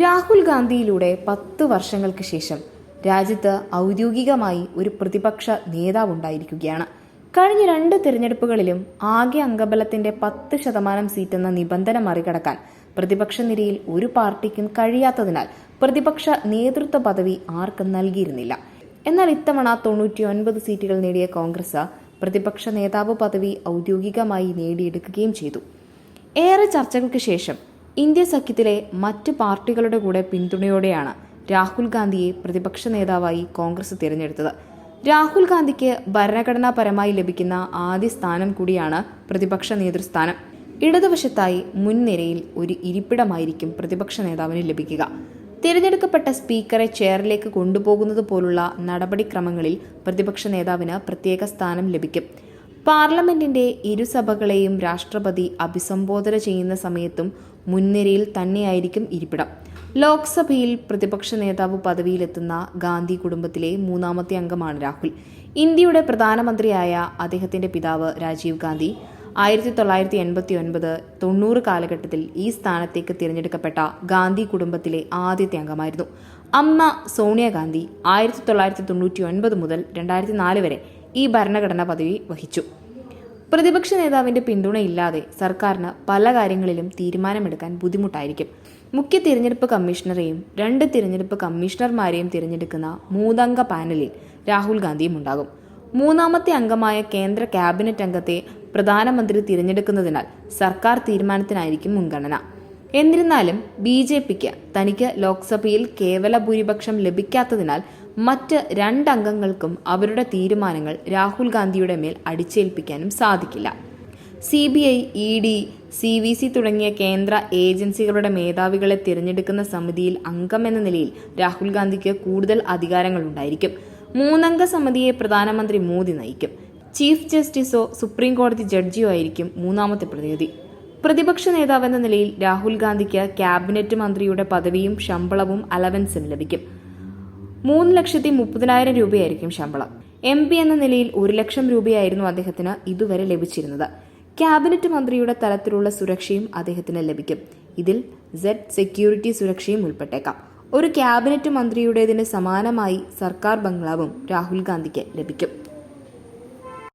രാഹുൽ ഗാന്ധിയിലൂടെ പത്ത് വർഷങ്ങൾക്ക് ശേഷം രാജ്യത്ത് ഔദ്യോഗികമായി ഒരു പ്രതിപക്ഷ നേതാവുണ്ടായിരിക്കുകയാണ്. കഴിഞ്ഞ രണ്ട് തിരഞ്ഞെടുപ്പുകളിലും ആകെ അംഗബലത്തിന്റെ പത്ത് ശതമാനം സീറ്റെന്ന നിബന്ധന മറികടക്കാൻ പ്രതിപക്ഷ നിരയിൽ ഒരു പാർട്ടിക്കും കഴിയാത്തതിനാൽ പ്രതിപക്ഷ നേതൃത്വ പദവി ആർക്കും നൽകിയിരുന്നില്ല. എന്നാൽ ഇത്തവണ തൊണ്ണൂറ്റിയൊൻപത് സീറ്റുകൾ നേടിയ കോൺഗ്രസ് പ്രതിപക്ഷ നേതാവ് പദവി ഔദ്യോഗികമായി നേടിയെടുക്കുകയും ചെയ്തു. ഏറെ ചർച്ചകൾക്ക് ശേഷം ഇന്ത്യ സഖ്യത്തിലെ മറ്റ് പാർട്ടികളുടെ കൂടെ പിന്തുണയോടെയാണ് രാഹുൽ ഗാന്ധിയെ പ്രതിപക്ഷ നേതാവായി കോൺഗ്രസ് തിരഞ്ഞെടുത്തത്. രാഹുൽ ഗാന്ധിക്ക് ഭരണഘടനാപരമായി ലഭിക്കുന്ന ആദ്യ സ്ഥാനം കൂടിയാണ് പ്രതിപക്ഷ നേതൃസ്ഥാനം. ഇടതുവശത്തായി മുൻനിരയിൽ ഒരു ഇരിപ്പിടമായിരിക്കും പ്രതിപക്ഷ നേതാവിന് ലഭിക്കുക. തിരഞ്ഞെടുക്കപ്പെട്ട സ്പീക്കറെ ചെയറിലേക്ക് കൊണ്ടുപോകുന്നത് പോലുള്ള നടപടിക്രമങ്ങളിൽ പ്രതിപക്ഷ നേതാവിന് പ്രത്യേക സ്ഥാനം ലഭിക്കും. പാർലമെന്റിന്റെ ഇരുസഭകളെയും രാഷ്ട്രപതി അഭിസംബോധന ചെയ്യുന്ന സമയത്തും മുൻനിരയിൽ തന്നെയായിരിക്കും ഇരിപ്പിടം. ലോക്സഭയിൽ പ്രതിപക്ഷ നേതാവ് പദവിയിലെത്തുന്ന ഗാന്ധി കുടുംബത്തിലെ മൂന്നാമത്തെ അംഗമാണ് രാഹുൽ. ഇന്ത്യയുടെ പ്രധാനമന്ത്രിയായ അദ്ദേഹത്തിന്റെ പിതാവ് രാജീവ് ഗാന്ധി ആയിരത്തി തൊള്ളായിരത്തി എൺപത്തി ഒൻപത് തൊണ്ണൂറ് കാലഘട്ടത്തിൽ ഈ സ്ഥാനത്തേക്ക് തിരഞ്ഞെടുക്കപ്പെട്ട ഗാന്ധി കുടുംബത്തിലെ ആദ്യത്തെ അംഗമായിരുന്നു. അമ്മ സോണിയാഗാന്ധി ആയിരത്തി തൊള്ളായിരത്തി തൊണ്ണൂറ്റി ഒൻപത് മുതൽ രണ്ടായിരത്തി നാല് വരെ ഈ ഭരണഘടനാ പദവി വഹിച്ചു. പ്രതിപക്ഷ നേതാവിന്റെ പിന്തുണയില്ലാതെ സർക്കാരിന് പല കാര്യങ്ങളിലും തീരുമാനമെടുക്കാൻ ബുദ്ധിമുട്ടായിരിക്കും. മുഖ്യ തിരഞ്ഞെടുപ്പ് കമ്മീഷണറെയും രണ്ട് തിരഞ്ഞെടുപ്പ് കമ്മീഷണർമാരെയും തിരഞ്ഞെടുക്കുന്ന മൂന്നംഗ പാനലിൽ രാഹുൽ ഗാന്ധിയും ഉണ്ടാകും. മൂന്നാമത്തെ അംഗമായ കേന്ദ്ര ക്യാബിനറ്റ് അംഗത്തെ പ്രധാനമന്ത്രി തിരഞ്ഞെടുക്കുന്നതിനാൽ സർക്കാർ തീരുമാനത്തിനായിരിക്കും മുൻഗണന. എന്നിരുന്നാലും ബി ജെ പിക്ക് തനിക്ക് ലോക്സഭയിൽ കേവല ഭൂരിപക്ഷം ലഭിക്കാത്തതിനാൽ മറ്റ് രണ്ടംഗങ്ങൾക്കും അവരുടെ തീരുമാനങ്ങൾ രാഹുൽ ഗാന്ധിയുടെ മേൽ അടിച്ചേൽപ്പിക്കാനും സാധിക്കില്ല. C B I E D C V C തുടങ്ങിയ കേന്ദ്ര ഏജൻസികളുടെ മേധാവികളെ തിരഞ്ഞെടുക്കുന്ന സമിതിയിൽ അംഗമെന്ന നിലയിൽ രാഹുൽ ഗാന്ധിക്ക് കൂടുതൽ അധികാരങ്ങൾ ഉണ്ടായിരിക്കും മൂന്നംഗ സമിതിയെ പ്രധാനമന്ത്രി മോദി നയിക്കും. ചീഫ് ജസ്റ്റിസോ സുപ്രീം കോടതി ജഡ്ജിയോ ആയിരിക്കും മൂന്നാമത്തെ പ്രതിനിധി. പ്രതിപക്ഷ നേതാവെന്ന നിലയിൽ രാഹുൽ ഗാന്ധിക്ക് ക്യാബിനറ്റ് മന്ത്രിയുടെ പദവിയും ശമ്പളവും അലവൻസും ലഭിക്കും. മൂന്ന് ലക്ഷത്തി മുപ്പതിനായിരം രൂപയായിരിക്കും ശമ്പളം. എം പി എന്ന നിലയിൽ ഒരു ലക്ഷം രൂപയായിരുന്നു അദ്ദേഹത്തിന് ഇതുവരെ ലഭിച്ചിരുന്നത്. ക്യാബിനറ്റ് മന്ത്രിയുടെ തലത്തിലുള്ള സുരക്ഷയും അദ്ദേഹത്തിന് ലഭിക്കും. ഇതിൽ സെഡ് സെക്യൂരിറ്റി സുരക്ഷയും ഉൾപ്പെട്ടേക്കാം. ഒരു ക്യാബിനറ്റ് മന്ത്രിയുടേതിന് സമാനമായി സർക്കാർ ബംഗ്ലാവും രാഹുൽ ഗാന്ധിക്ക് ലഭിക്കും.